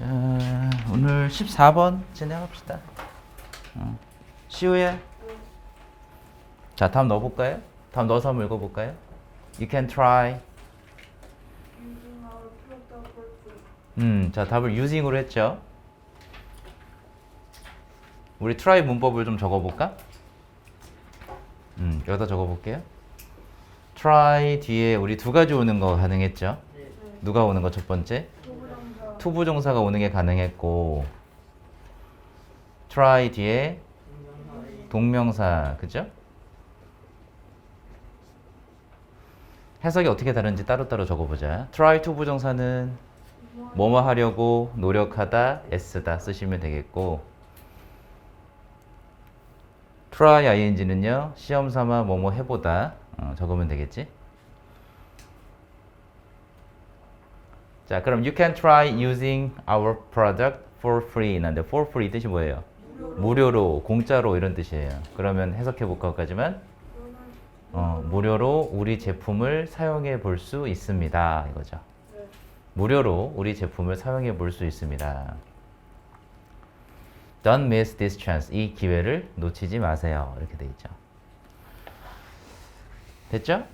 자, 오늘 14번 진행합시다. 어. 시우야. 자, 다음 넣어볼까요? 다음 넣어서 한번 읽어볼까요? You can try. 음, 자, 답을 using으로 했죠. 우리 try 문법을 좀 적어볼까? 음, 여기다 적어볼게요. try 뒤에 우리 두 가지 오는 거 가능했죠? 네. 누가 오는 거 첫 번째? 소부정사. 투부정사가 오는 게 가능했고 try 뒤에 동명사 그죠? 해석이 어떻게 다른지 따로따로 적어보자. try 투부정사는 뭐뭐 하려고 노력하다 애쓰다 쓰시면 되겠고 try ing는요 시험 삼아 뭐뭐 해보다 어, 적으면 되겠지. 자, 그럼 you can try using our product for free. 난데 for free 뜻이 뭐예요? 무료로, 공짜로 이런 뜻이에요. 그러면 해석해 볼 것까지만 어, 무료로 우리 제품을 사용해 볼 수 있습니다. 이거죠. 네. 무료로 우리 제품을 사용해 볼 수 있습니다. Don't miss this chance. 이 기회를 놓치지 마세요. 이렇게 돼 있죠. 됐죠?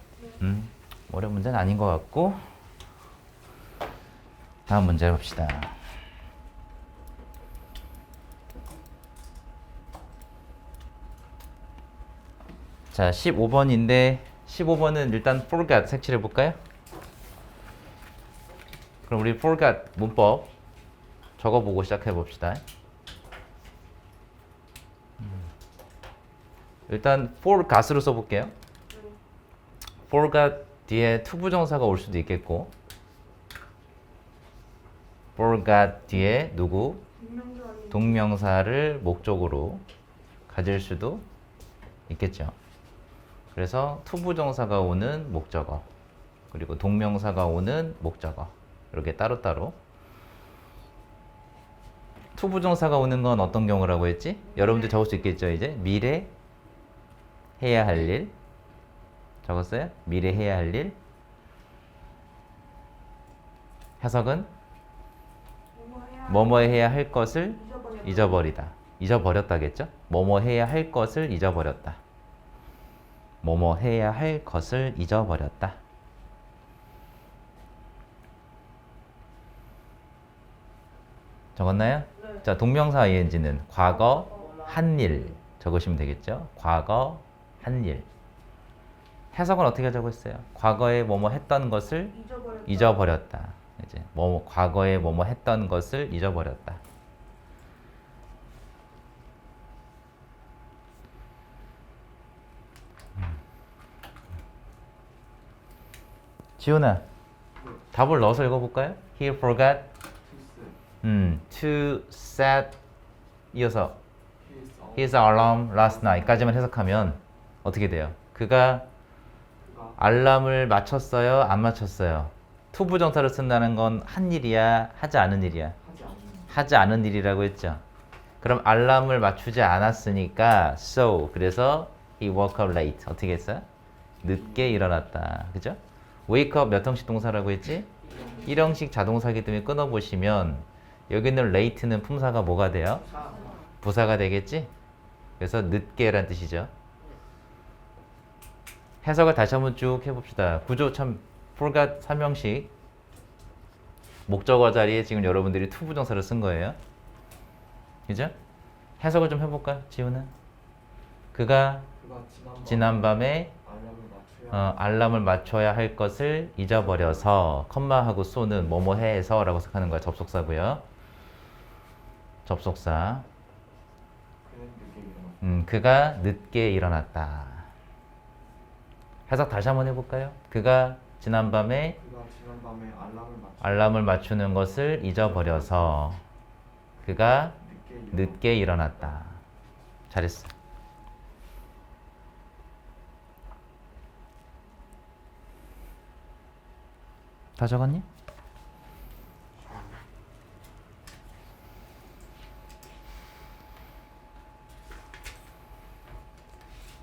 음, 어려운 문제는 아닌 것 같고 다음 문제 봅시다. 자, 15번인데 15번은 일단 forgot 색칠해 볼까요? 그럼 우리 forgot 문법 적어 보고 시작해 봅시다. 음. 일단 forgot으로 써 볼게요. forgot 뒤에 투부정사가 올 수도 있겠고 forgot 뒤에 누구? 동명사를 목적으로 가질 수도 있겠죠. 그래서 투부정사가 오는 목적어 그리고 동명사가 오는 목적어 이렇게 따로따로. 투부정사가 오는 건 어떤 경우라고 했지? 여러분들 적을 수 있겠죠 이제? 미래 해야 할 일. 적었어요? 미래 해야 할 일. 해석은 뭐뭐 해야 할 것을. 잊어버리다. 잊어버렸다겠죠? 뭐뭐 해야 할 것을 잊어버렸다. 뭐뭐 해야 할 것을 잊어버렸다. 적었나요? 네. 자, 동명사 ing는 과거 한 일 적으시면 되겠죠? 과거 한 일. 해석은 어떻게 적었어요? 과거에 뭐뭐 했던 것을 잊어버렸다. 잊어버렸다. 이제 뭐 과거에 뭐뭐 했던 것을 잊어버렸다. 지훈아, 답을 넣어서 읽어볼까요? He forgot 음, to set 이어서 his alarm last night까지만 해석하면 어떻게 돼요? 그가 알람을 맞췄어요? 안 맞췄어요? 투부정사를 쓴다는 건 한 일이야? 하지 않은 일이야? 하지 않은 일이라고 했죠. 그럼 알람을 맞추지 않았으니까 so 그래서 he woke up late 어떻게 했어요? 늦게 일어났다. 그죠? wake up 몇 형식 동사라고 했지? 1형식 자동사기 때문에 끊어 보시면 여기 는 late는 품사가 뭐가 돼요? 부사가 되겠지? 그래서 늦게란 뜻이죠. 해석을 다시 한번 쭉 해봅시다. 구조 참 forgot 3형식 목적어 자리에 지금 여러분들이 투부정사를 쓴 거예요. 그죠? 해석을 좀 해볼까, 지훈은? 그가 지난밤에 어, 알람을 맞춰야 할 것을 잊어버려서 컴마하고 쏘는 뭐뭐 해서 라고 생각하는 거야. 접속사고요. 접속사. 음, 그가 늦게 일어났다. 해석 다시 한번 해볼까요? 그가 지난밤에 알람을 맞추는 것을 잊어버려서 그가 늦게 일어났다. 잘했어. 다 적었니?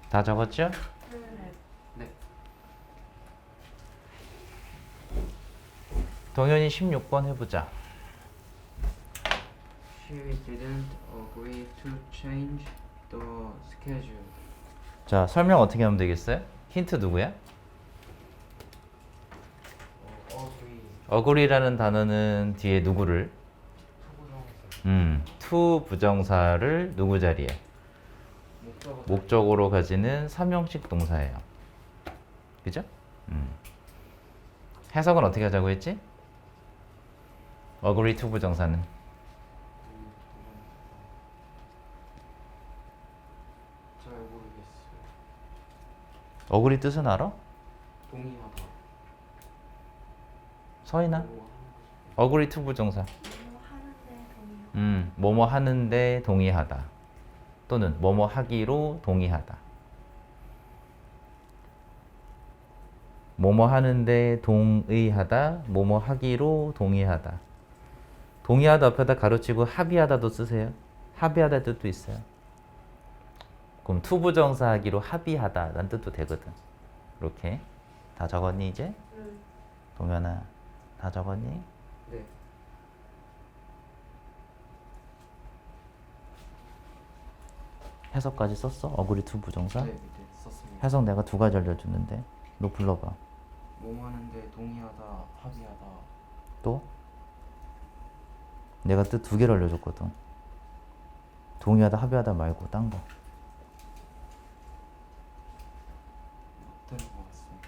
다 적었죠? 네. 동현이 16번 해보자. he didn't agree to change the schedule. 자, 설명 어떻게 하면 되겠어요? 힌트 누구야? 어, agree. 어그리라는 단어는 뒤에 누구를? 음, to 부정사를 누구 자리에? 목적어. 목적으로 가지는 삼형식 동사예요. 그죠? 음. 해석은 어떻게 하자고 했지? Agree to 부정사는 잘 모르겠어요. agree 뜻은 알아? 동의하다. 서인아? 뭐 하는 거지? agree to 부정사. 뭐 하는데. 음, 뭐뭐 하는데 동의하다. 또는 뭐뭐 하기로 동의하다. 뭐뭐 하는데 동의하다, 뭐뭐 하기로 동의하다. 동의하다 앞에다 가로치고 합의하다도 쓰세요. 합의하다 뜻도 있어요. 그럼 투부정사 하기로 합의하다라는 뜻도 되거든. 이렇게 다 적었니 이제? 네. 동현아 다 적었니? 네. 해석까지 썼어? 어그리 투 부정사? 네, 밑에 썼습니다. 해석 내가 두 가지 알려줬는데 너 불러봐 뭐 하는데 동의하다, 합의하다. 또? 내가 뜻 두 개를 알려줬거든 동의하다 합의하다 말고 것 같습니다.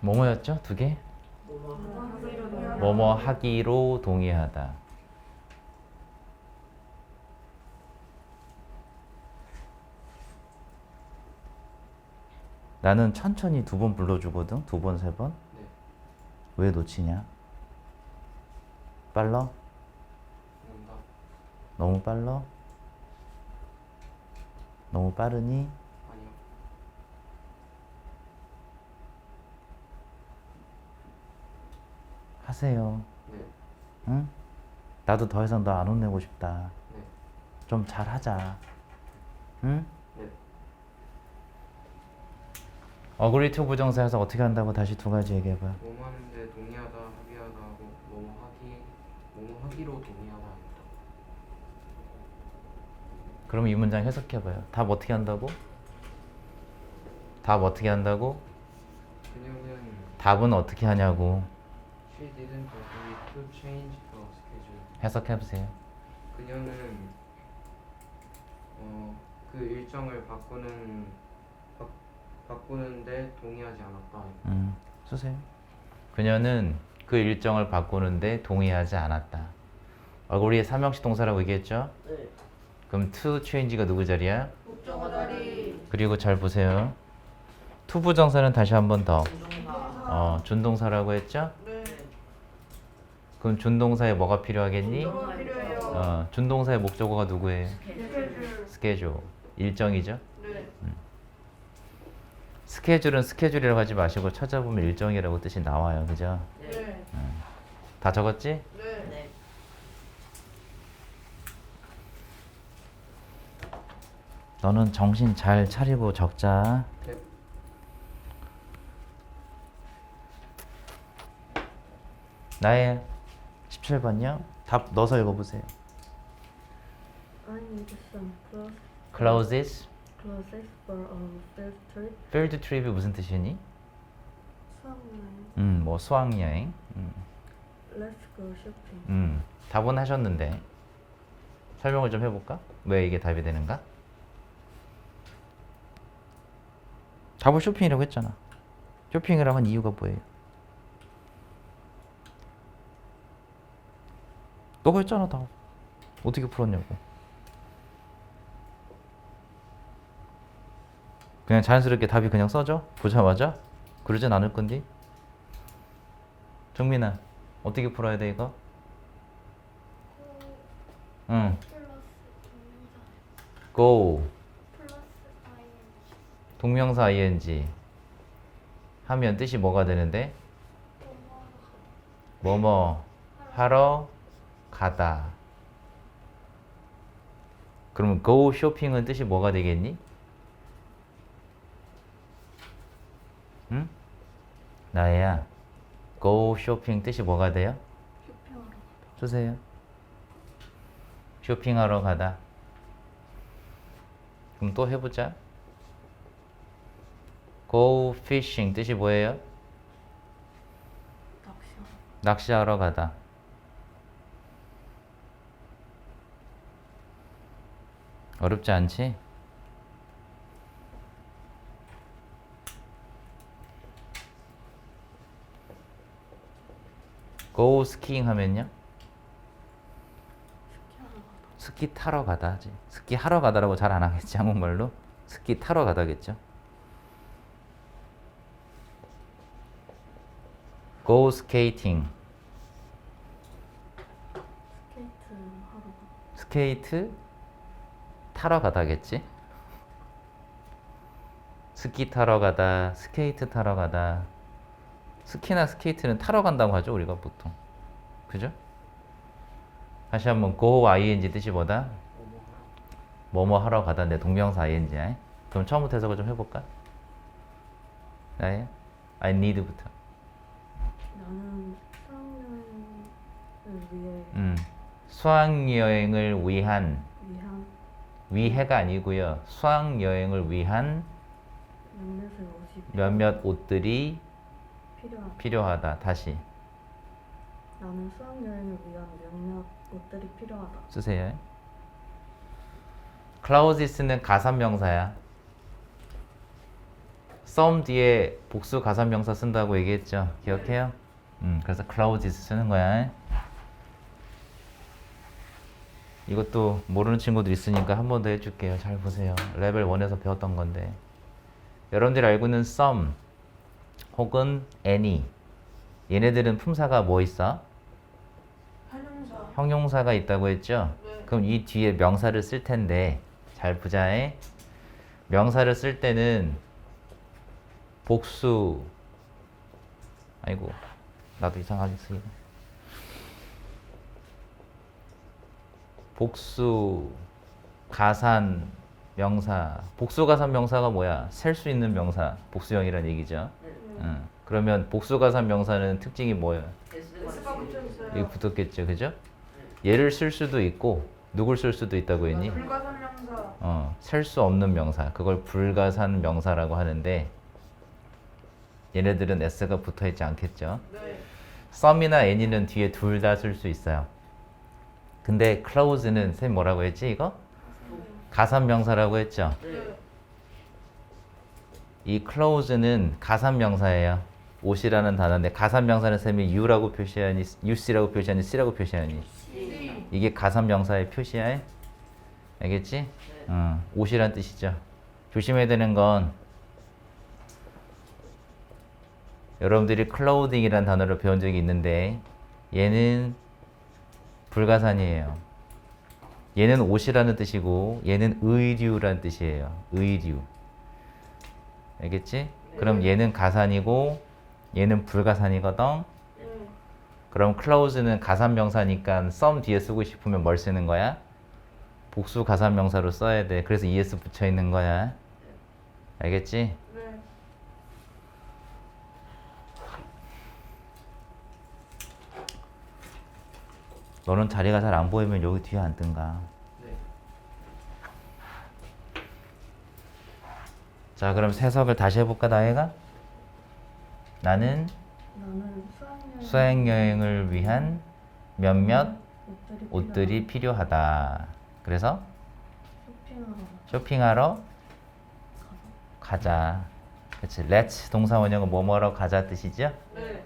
뭐뭐였죠? 두 개? 뭐뭐 하기로 동의하다 나는 천천히 두 번 불러주거든 두 번 세번 네. 왜 놓치냐? 빨라? 응답. 너무 빨라? 너무 빠르니? 아니요. 하세요. 네. 응? 나도 더 이상 너 안 혼내고 싶다. 네. 좀 잘하자. 응? 네. 어그리 투 부정사에서 어떻게 한다고 다시 두 가지 얘기해봐. 그럼 이 문장 해석해봐요. 답 어떻게 한다고? 답 어떻게 한다고? 답은 어떻게 하냐고 she didn't agree to change the schedule. 해석해보세요. 그녀는 어, 그 일정을 바꾸는 바, 바꾸는데 동의하지 않았다. 음, 쓰세요. 그녀는 그 일정을 바꾸는데 동의하지 않았다. 어그리의 삼형식 동사라고 얘기했죠? 네. 그럼 to change가 누구 자리야? 목적어 자리. 그리고 잘 보세요. to 부정사는 다시 한 번 더. 어, 준동사라고 했죠? 네. 그럼 준동사에 뭐가 필요하겠니? 목적어 필요해요. 어, 준동사의 목적어가 누구예요? 스케줄. 스케줄. 일정이죠? 네. 스케줄은 스케줄이라고 하지 마시고 찾아보면 일정이라고 뜻이 나와요. 그죠? 네. 다 적었지? 네. 네. 너는 정신 잘 차리고 적자. 네. 나의 17번요. 답 넣어서 읽어보세요. I need some clothes, Closes. clothes for a field trip. Field trip이 무슨 뜻이니? 수학여행. 음, 뭐 수학 여행. 음, Let's go shopping. 음, 답은 하셨는데 설명을 좀 해볼까? 왜 이게 답이 되는가? 답을 쇼핑이라고 했잖아. 쇼핑이라고 한 이유가 뭐예요? 너가 했잖아 답. 어떻게 풀었냐고. 그냥 자연스럽게 답이 그냥 써져? 보자마자? 그러진 않을 건디? 정민아 어떻게 풀어야 돼 이거? 응 플러스 동명사 go 동명사 ing 하면 뜻이 뭐가 되는데? 뭐뭐 하러 가다 그러면 go 쇼핑은 뜻이 뭐가 되겠니? 응? 나야 go shopping 뜻이 뭐가 돼요? 주세요. 쇼핑하러 가다. 그럼 또 해보자. Go fishing 뜻이 뭐예요? 낚시하러. 가다. 어렵지 않지? go skiing 하면요? 스키 타러 가다 하지. 스키 하러 가다라고 잘 안 하겠지 한국말로. 스키 타러 가다겠죠. Go skating. 스케이트 하러. 스케이트 타러 가다겠지? 스키 타러 가다, 스케이트 타러 가다. 스키나 스케이트는 타러 간다고 하죠, 우리가 보통. 그죠? 다시 한번 go ing 뜻이 뭐다? 뭐뭐 하러 가다 내 동명사 ing야. 그럼 처음부터 해석을 좀 해볼까? 나의 I need부터. 나는 수학여행을 위해 음, 수학 여행을 위한 위한 위해가 아니고요. 수학 여행을 위한 몇몇의 옷이 몇몇 옷들이 필요하다. 필요하다. 다시 나는 수학여행을 위한 몇몇 옷들이 필요하다. 쓰세요. 클라우디스는 가산명사야. some 뒤에 복수 가산명사 쓴다고 얘기했죠. 기억해요? 음, 그래서 클라우디스 쓰는 거야. 이것도 모르는 친구들 있으니까 한 번 더 해줄게요. 잘 보세요. 레벨 1에서 배웠던 건데. 여러분들이 알고 있는 some 혹은 any 얘네들은 품사가 뭐 있어? 한용사. 형용사가 있다고 했죠? 네. 그럼 이 뒤에 명사를 쓸 텐데 잘 보자에 명사를 쓸 때는 복수 아이고 나도 이상하게 쓰이네 복수 가산 명사 복수 가산 명사가 뭐야 셀 수 있는 명사 복수형이란 얘기죠 응. 그러면 복수 가산 명사는 특징이 뭐예요. 여기 붙었겠죠, 그죠? 얘를 쓸 수도 있고 누굴 쓸 수도 있다고 했니? 불가산 명사. 어, 셀 수 없는 명사, 그걸 불가산 명사라고 하는데 얘네들은 s가 붙어 있지 않겠죠? 네. Some이나 any는 뒤에 둘 다 쓸 수 있어요. 근데 close는 쌤 뭐라고 했지 이거? 가산 명사라고 했죠. 네. 이 close는 가산 명사예요. 옷이라는 단어인데 가산 명사는 쌤이 you라고 표시하니, you씨라고 표시하니, c라고 표시하니. 이게 가산 명사의 표시야. 알겠지? 어, 옷이란 뜻이죠. 조심해야 되는 건 여러분들이 클로딩이란 단어를 배운 적이 있는데 얘는 불가산이에요. 얘는 옷이라는 뜻이고 얘는 의류란 뜻이에요. 의류. 알겠지? 그럼 얘는 가산이고 얘는 불가산이거든. 네. 그럼 close는 가산 명사니까 some 뒤에 쓰고 싶으면 뭘 쓰는 거야? 복수 가산 명사로 써야 돼. 그래서 es 붙여 있는 거야. 알겠지? 네. 너는 자리가 잘 안 보이면 여기 뒤에 앉든가. 네. 자, 그럼 세석을 다시 해볼까, 나혜가? 나는 나는 수학여행 수행 여행을 위한 몇몇 옷들이, 옷들이 필요하다. 그래서 필요하다. 쇼핑하러. 쇼핑하러 가자. 그치. let's 동사 원형은 뭐뭐러 가자 뜻이죠? 네.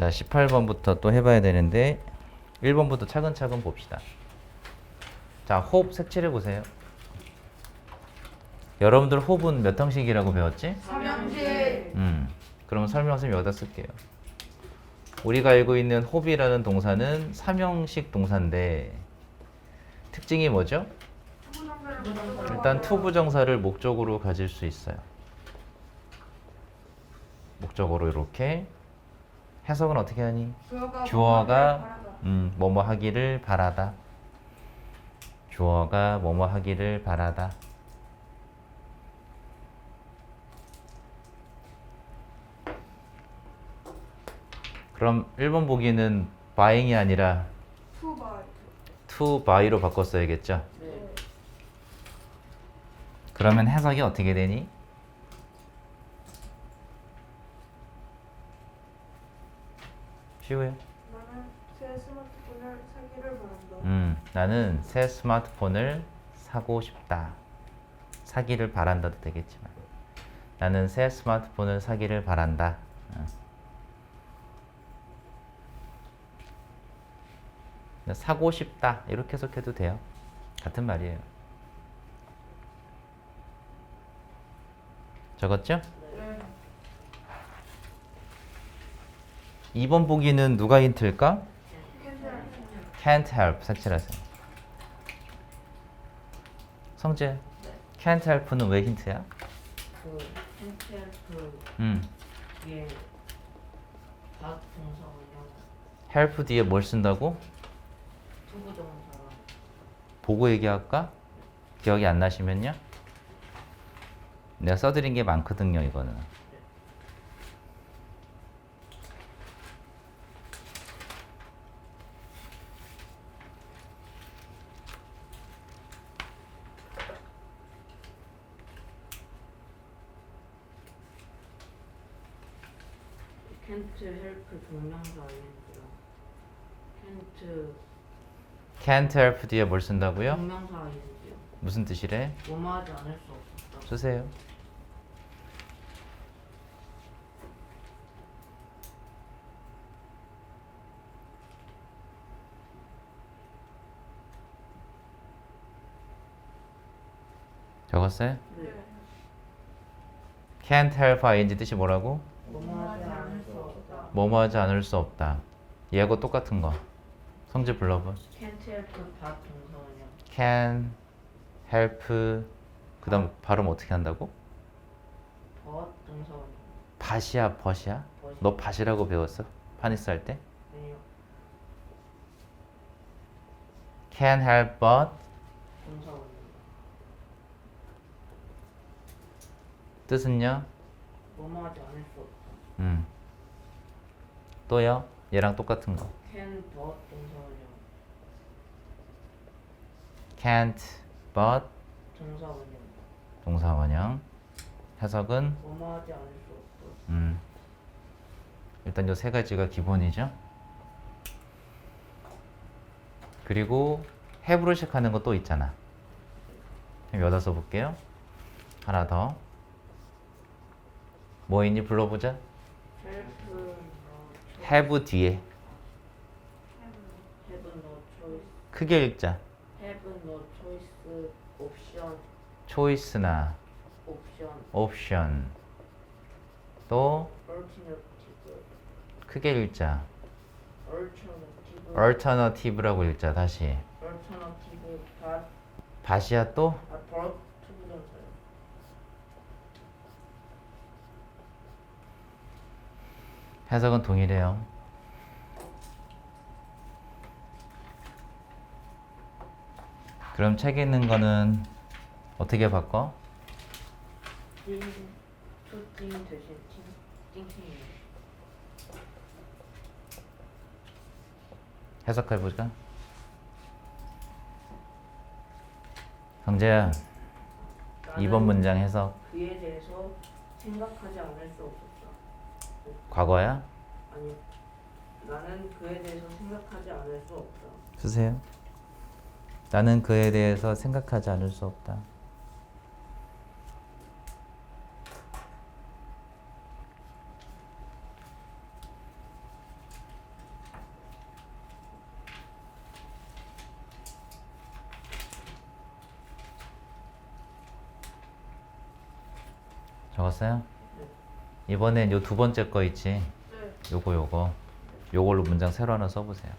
자, 18번부터 또 해봐야 되는데 1번부터 차근차근 봅시다. 자, 호흡 색칠해 보세요. 여러분들 호흡은 몇 형식이라고 배웠지? 삼형제. 음, 그러면 설명서 여기다 쓸게요. 우리가 알고 있는 호흡이라는 동사는 삼형식 동사인데 특징이 뭐죠? 일단. 투부정사를 목적으로 가질 수 있어요. 목적으로 이렇게 해석은 어떻게 하니? 주어가. 음, 뭐뭐 하기를 바라다. 주어가 뭐뭐 하기를 바라다. 그럼 1번 보기는 buying이 아니라 To buy. to buy로 바꿨어야겠죠? 네. 그러면 해석이 어떻게 되니? 쉬워요. 나는 새 스마트폰을 사기를 바란다. 음, 나는 새 스마트폰을 사고 싶다. 사기를 바란다도 되겠지만. 나는 새 스마트폰을 사기를 바란다. 어. 사고 싶다. 이렇게 해석해도 돼요. 같은 말이에요. 적었죠? 네. 2번 보기는 누가 힌트일까? can't help 색칠하세요. 성재, can't help는 왜 힌트야? 그 펜트헬프 음, 뒤에 박 동사원형 help 뒤에 뭘 쓴다고? 투부 동사랑 보고 얘기할까? 기억이 안 나시면요? 내가 써드린 게 많거든요, 이거는. 캔트 헬프 동명사 캔트 can't help 뒤에 뭘 쓴다고요? 동명사 무슨 뜻이래? 뭐뭐하지 않을 수 없었다 쓰세요. 적었어요? 네. can't help ing 뜻이 뭐라고? 뭐뭐 하지 않을 수 없다. 얘하고 똑같은 거. 성질 불러봐. 캔트 헬프 박 동사원형 can help 그 다음 발음 어떻게 한다고? 벗 동사원형 밭이야 벗이야? 벗너 밭이라고 배웠어? 파니스 할 때? 아니요 can help but 동사원형 뜻은요? 뭐뭐 하지 않을 수 없다 음. 또요? 얘랑 똑같은 거. 동사원형 can't but 동사원형 동사원형. 해석은 뭐뭐하지 않을 수 없다 음. 일단 요 세 가지가 기본이죠. 그리고 have로 시작하는 거 또 있잖아. 여다 써볼게요. 하나 더. 뭐 있니 불러보자. 헬프 have 뒤에 have no choice 크게 읽자. have no choice 옵션 choice나 옵션 option. 또 alternative 크게 읽자. alternative alternative라고 읽자 다시. alternative but 밭이야 또아 but 투부정사요 해석은 동일해요. 그럼 책에 있는 거는 어떻게 바꿔? 띵 투띵 대신 띵 띵띵이에요 해석해 볼까? 성재야, 나는 2번 문장 해석. 그에 대해서 생각하지 않을 수 없었다 과거야? 아니 나는 그에 대해서 생각하지 않을 수 없다 쓰세요. 나는 그에 대해서 생각하지 않을 수 없다. 적었어요? 이번엔 요 두 번째 거 있지? 네. 요거 요거 요걸로 문장 새로 하나 써보세요.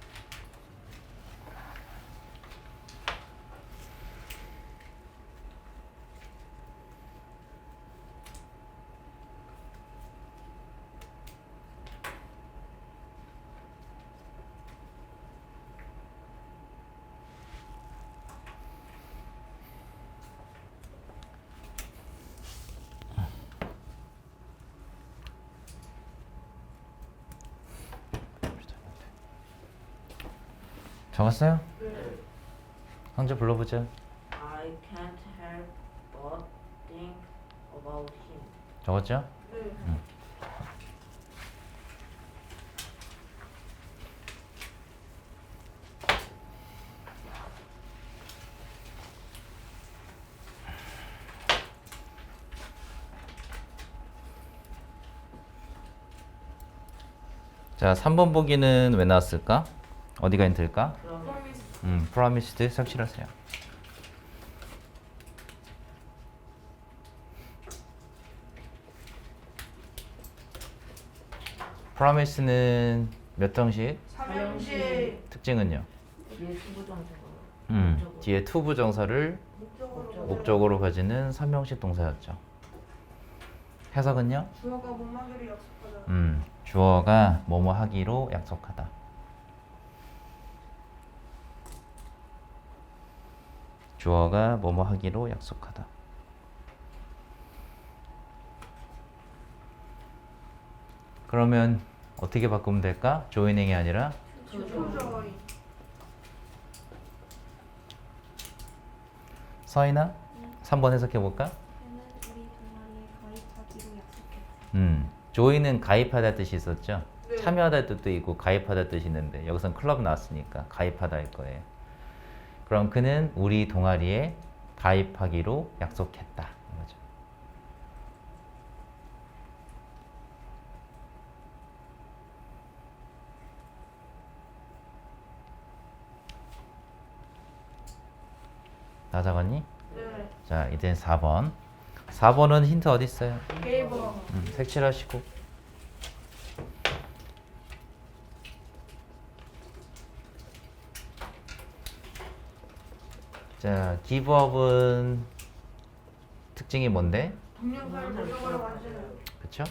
적었어요? 네. 성재 불러보자. I can't help but think about him. 적었죠? 네. 자, 3번 보기는 왜 나왔을까? 어디가 힌트일까? 음, promised 색칠하세요. promise는 몇 정식? 삼형식 특징은요? 뒤에 수부정사가 음. 뒤에 to 부정사를 목적으로 목적으로 가지는 삼형식 동사였죠. 해석은요? 주어가 못마기를 약속하다. 음, 주어가 뭐뭐 하기로 약속하다. 주어가 뭐뭐 하기로 약속하다. 그러면 어떻게 바꾸면 될까? 조인행이 아니라. 서인아? 3번 해석해 볼까? 음, 조인은 가입하다 뜻이 있었죠. 네. 참여하다 뜻도 있고 가입하다 뜻이 있는데 여기선 클럽 나왔으니까 가입하다일 거예요. 그럼 그는 우리 동아리에 가입하기로 약속했다. 이거죠. 다 적었니? 네. 자, 이제 4번. 4번은 힌트 어디 있어요? 게이버. 음, 색칠하시고. 자, 기브업은 특징이 뭔데? 동영상을 목적으로 만드는. 그쵸?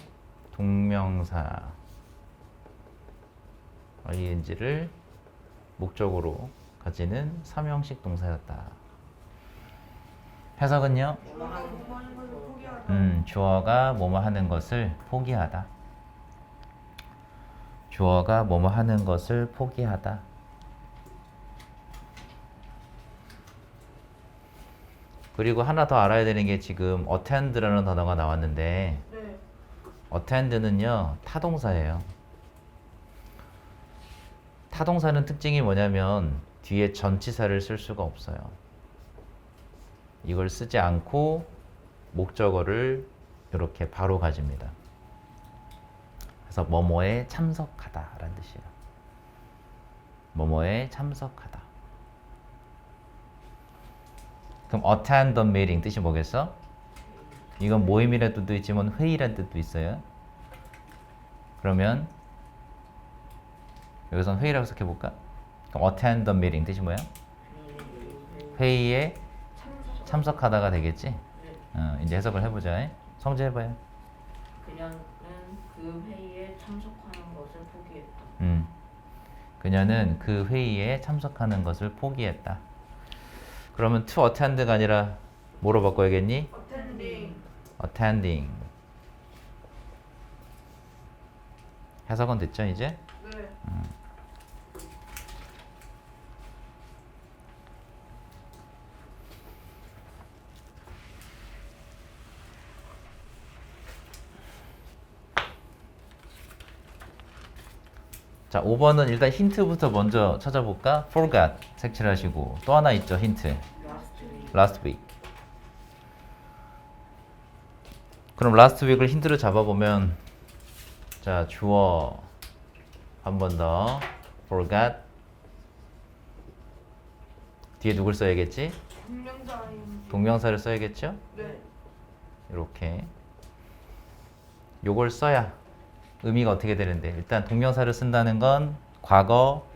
동명사 ing를 목적으로 가지는 삼형식 동사였다. 해석은요? 것을 포기하다. 음, 주어가 뭐뭐 하는 것을 포기하다. 주어가 뭐뭐 하는 것을 포기하다. 그리고 하나 더 알아야 되는 게 지금 attend라는 단어가 나왔는데 네. attend는요 타동사예요. 타동사는 특징이 뭐냐면 뒤에 전치사를 쓸 수가 없어요. 이걸 쓰지 않고 목적어를 이렇게 바로 가집니다. 그래서 뭐뭐에 참석하다 라는 뜻이에요. 뭐뭐에 참석하다. 그럼 attend the meeting 뜻이 뭐겠어? 이건 모임이라는 뜻도 있지만 회의라는 뜻도 있어요. 그러면 여기서 회의라고 해석해 볼까? 그럼 attend the meeting 뜻이 뭐야? 회의에 참석하다가 되겠지? 어, 이제 해석을 해보자. 성재 해봐요. 그녀는 그 회의에 참석하는 것을 포기했다. 음. 그녀는 그 회의에 참석하는 것을 포기했다. 그러면 to attend가 아니라 뭐로 바꿔야겠니? attending. attending. 해석은 됐죠 이제? 네. 자, 5번은 일단 힌트부터 먼저 찾아볼까? forgot 색칠하시고 또 하나 있죠 힌트. Last week. 그럼 last week을 힌트로 잡아보면 자 주어 한 번 더 forgot 뒤에 누굴 써야겠지? 동명사를 써야겠죠? 네. 이렇게 요걸 써야 의미가 어떻게 되는데 일단 동명사를 쓴다는 건 과거.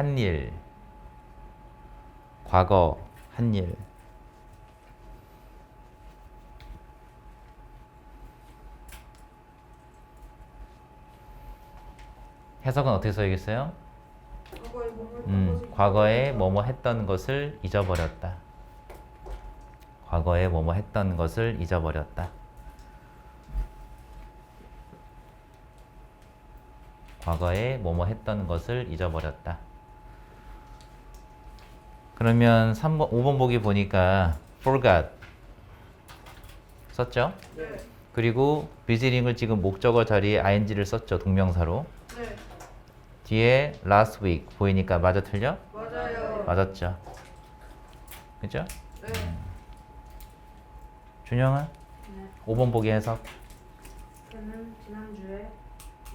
한 일, 과거 한 일. 해석은 어떻게 써야겠어요? 음, 과거에 뭐뭐 했던 것을 잊어버렸다. 과거에 뭐뭐 했던 것을 잊어버렸다. 과거에 뭐뭐 했던 것을 잊어버렸다. 그러면 3번, 5번 보기 보니까 forgot 썼죠? 네. 그리고 visiting을 지금 목적어 자리에 ing를 썼죠 동명사로 네. 뒤에 last week 보이니까 맞아 틀려? 맞아요. 맞았죠 그죠? 네. 준영은? 네. 5번 보기 해석 지난주에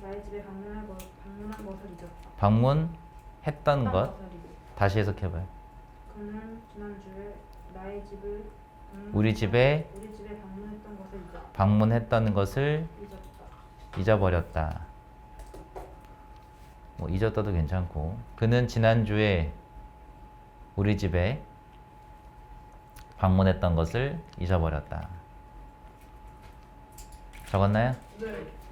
나의 집에 방문한, 것, 방문한 것을 잊었다. 방문했던 것 것을 잊었다. 다시 해석해봐요 그는 지난주에 나의 집을 우리 집에 우리 집에 방문했던 것을 잊었다. 방문했던 것을 잊었다. 잊어버렸다 뭐 잊었다도 괜찮고 그는 지난주에 우리 집에 방문했던 것을 잊어버렸다 적었나요? 네.